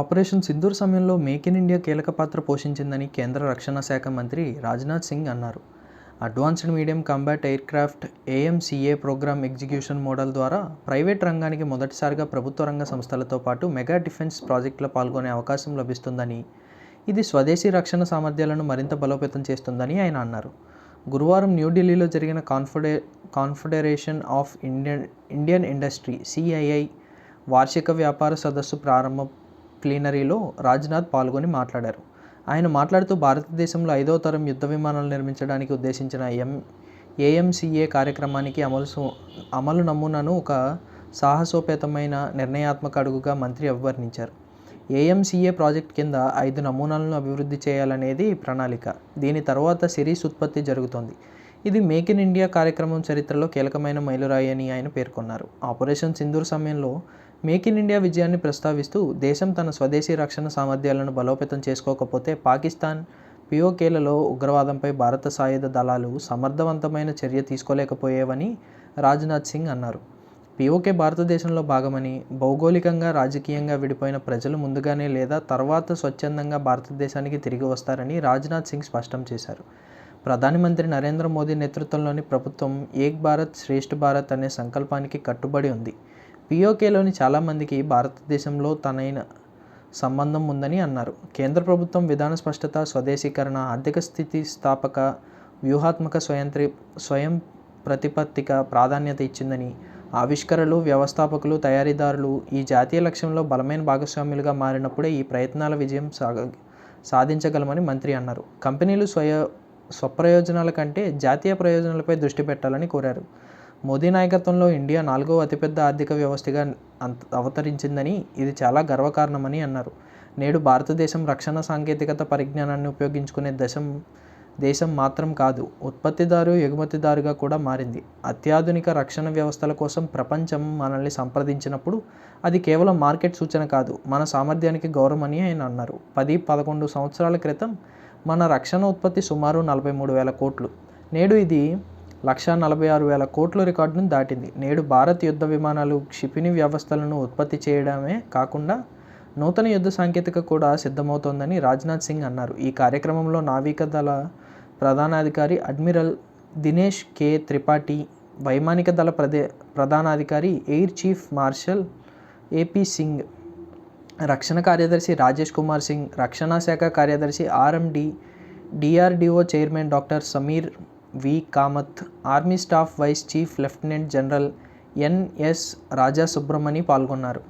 Operation Sindoor సమయంలో make in India కీలక పాత్ర పోషించిందని కేంద్ర రక్షణ శాఖ మంత్రి రాజ్నాథ్ సింగ్ అన్నారు. Advanced medium combat aircraft AMCA programme execution model ద్వారా ప్రైవేట్ రంగానికి మొదటిసారిగా ప్రభుత్వ రంగ సంస్థలతో పాటు మెగా డిఫెన్స్ ప్రాజెక్టులో పాల్గొనే అవకాశం లభిస్తుందని ఇది స్వదేశీ రక్షణ సామర్థ్యాలను మరింత బలోపేతం చేస్తుందని ఆయన అన్నారు. గురువారం న్యూఢిల్లీలో జరిగిన కాన్ఫెడే confederation of Indian Indian industry CII వార్షిక వ్యాపార సదస్సు ప్రారంభ ప్లీనరీలో రాజ్నాథ్ పాల్గొని మాట్లాడారు. ఆయన మాట్లాడుతూ భారతదేశంలో ఐదవ తరం యుద్ధ విమానాలు నిర్మించడానికి ఉద్దేశించిన ఎం ఏఎంసీఏ కార్యక్రమానికి అమలు అమలు నమూనాను ఒక సాహసోపేతమైన నిర్ణయాత్మక అడుగుగా మంత్రి అభివర్ణించారు. ఏఎంసీఏ ప్రాజెక్ట్ కింద ఐదు నమూనాలను అభివృద్ధి చేయాలనేది ప్రణాళిక. దీని తర్వాత సిరీస్ ఉత్పత్తి జరుగుతోంది. ఇది మేక్ ఇన్ ఇండియా కార్యక్రమం చరిత్రలో కీలకమైన మైలురాయి అని ఆయన పేర్కొన్నారు. ఆపరేషన్ సింధూర్ సమయంలో మేక్ ఇన్ ఇండియా విజయాన్ని ప్రస్తావిస్తూ దేశం తన స్వదేశీ రక్షణ సామర్థ్యాలను బలోపేతం చేసుకోకపోతే పాకిస్తాన్ పిఓకేలలో ఉగ్రవాదంపై భారత సాయుధ దళాలు సమర్థవంతమైన చర్య తీసుకోలేకపోయేవని రాజ్నాథ్ సింగ్ అన్నారు. పిఓకే భారతదేశంలో భాగమని భౌగోళికంగా రాజకీయంగా విడిపోయిన ప్రజలు ముందుగానే లేదా తర్వాత స్వచ్ఛందంగా భారతదేశానికి తిరిగి వస్తారని రాజ్నాథ్ సింగ్ స్పష్టం చేశారు. ప్రధానమంత్రి నరేంద్ర మోదీ నేతృత్వంలోని ప్రభుత్వం ఏక్ భారత్ శ్రేష్ఠ భారత్ అనే సంకల్పానికి కట్టుబడి ఉంది. పిఓకేలోని చాలామందికి భారతదేశంలో తనైన సంబంధం ఉందని అన్నారు. కేంద్ర ప్రభుత్వం విధాన స్పష్టత స్వదేశీకరణ ఆర్థిక స్థితి స్థాపక వ్యూహాత్మక స్వయంత్రి స్వయం ప్రతిపత్తిక ప్రాధాన్యత ఇచ్చిందని ఆవిష్కరణలు వ్యవస్థాపకులు తయారీదారులు ఈ జాతీయ లక్ష్యంలో బలమైన భాగస్వాములుగా మారినప్పుడే ఈ ప్రయత్నాల విజయం సాగ సాధించగలమని మంత్రి అన్నారు. కంపెనీలు స్వయ స్వప్రయోజనాల కంటే జాతీయ ప్రయోజనాలపై దృష్టి పెట్టాలని కోరారు. మోదీ నాయకత్వంలో ఇండియా నాలుగవ అతిపెద్ద ఆర్థిక వ్యవస్థగా అంత అవతరించిందని ఇది చాలా గర్వకారణమని అన్నారు. నేడు భారతదేశం రక్షణ సాంకేతికత పరిజ్ఞానాన్ని ఉపయోగించుకునే దశం దేశం మాత్రం కాదు ఉత్పత్తిదారు ఎగుమతిదారుగా కూడా మారింది. అత్యాధునిక రక్షణ వ్యవస్థల కోసం ప్రపంచం మనల్ని సంప్రదించినప్పుడు అది కేవలం మార్కెట్ సూచన కాదు మన సామర్థ్యానికి గౌరవం అని ఆయన అన్నారు. పది పదకొండు సంవత్సరాల క్రితం మన రక్షణ ఉత్పత్తి సుమారు నలభై మూడు వేల కోట్లు. నేడు ఇది లక్షా నలభై ఆరు వేల కోట్ల రికార్డును దాటింది. నేడు భారత్ యుద్ధ విమానాలు క్షిపణి వ్యవస్థలను ఉత్పత్తి చేయడమే కాకుండా నూతన యుద్ధ సాంకేతిక కూడా సిద్ధమవుతోందని రాజ్నాథ్ సింగ్ అన్నారు. ఈ కార్యక్రమంలో నావికా దళ ప్రధానాధికారి అడ్మిరల్ దినేష్ కే. త్రిపాఠి వైమానిక దళ ప్రదే ప్రధానాధికారి air chief marshal AP Singh రక్షణ కార్యదర్శి రాజేష్ కుమార్ సింగ్ రక్షణ శాఖ కార్యదర్శి RMD DRDO chairman doctor Sameer V. Kamat army staff vice chief lieutenant general NS Raja Subramani పాల్గొన్నారు.